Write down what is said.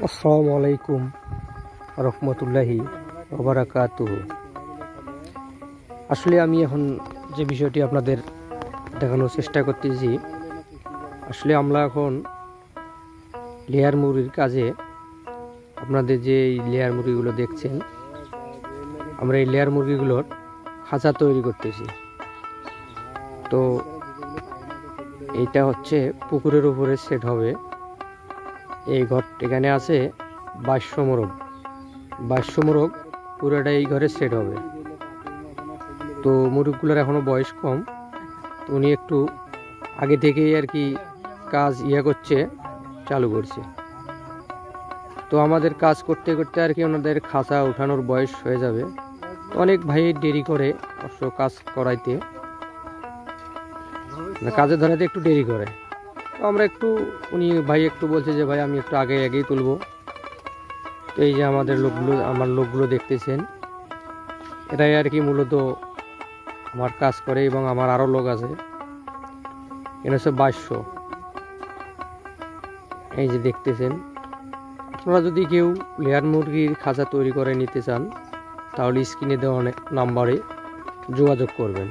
আসসালামু আলাইকুম রহমতুল্লাহি ওবরাকাতু আসলে আমি এখন যে বিষয়টি আপনাদের দেখানোর চেষ্টা করতেছি, আসলে আমরা এখন লেয়ার মুরগির কাজে আপনাদের যে এই লেয়ার মুরগিগুলো দেখছেন, আমরা এই লেয়ার মুরগিগুলোর খাঁচা তৈরি করতেছি। তো এটা হচ্ছে পুকুরের উপরে সেট হবে। এই ঘর এখানে আছে বাইশশো মোরগ। বাইশশো মোরগ পুরোটা এই ঘরে সেট হবে। তো মুরগগুলোর এখনও বয়স কম। তো উনি একটু আগে থেকেই আর কি কাজ ইয়ে করছে, চালু করছে। তো আমাদের কাজ করতে করতে আর কি ওনাদের খাঁচা উঠানোর বয়স হয়ে যাবে। অনেক ভাই দেরি করে অবশ্য কাজ করাইতে। কাজে ধরাতে একটু দেরি করে। আমরা একটু, উনি ভাই একটু বলছে যে, ভাই, আমি একটু আগে আগেই তুলবো। তো এই যে আমাদের লোকগুলো, আমার লোকগুলো দেখতেছেন, এরাই আর কি মূলত আমার কাজ করে এবং আমার আরও লোক আছে। এটা বাইশশো এই যে দেখতেছেন, আপনারা যদি কেউ লেয়ার মুরগির খাঁচা তৈরি করে নিতে চান, তাহলে স্ক্রিনে দেওয়া নাম্বারে যোগাযোগ করবেন।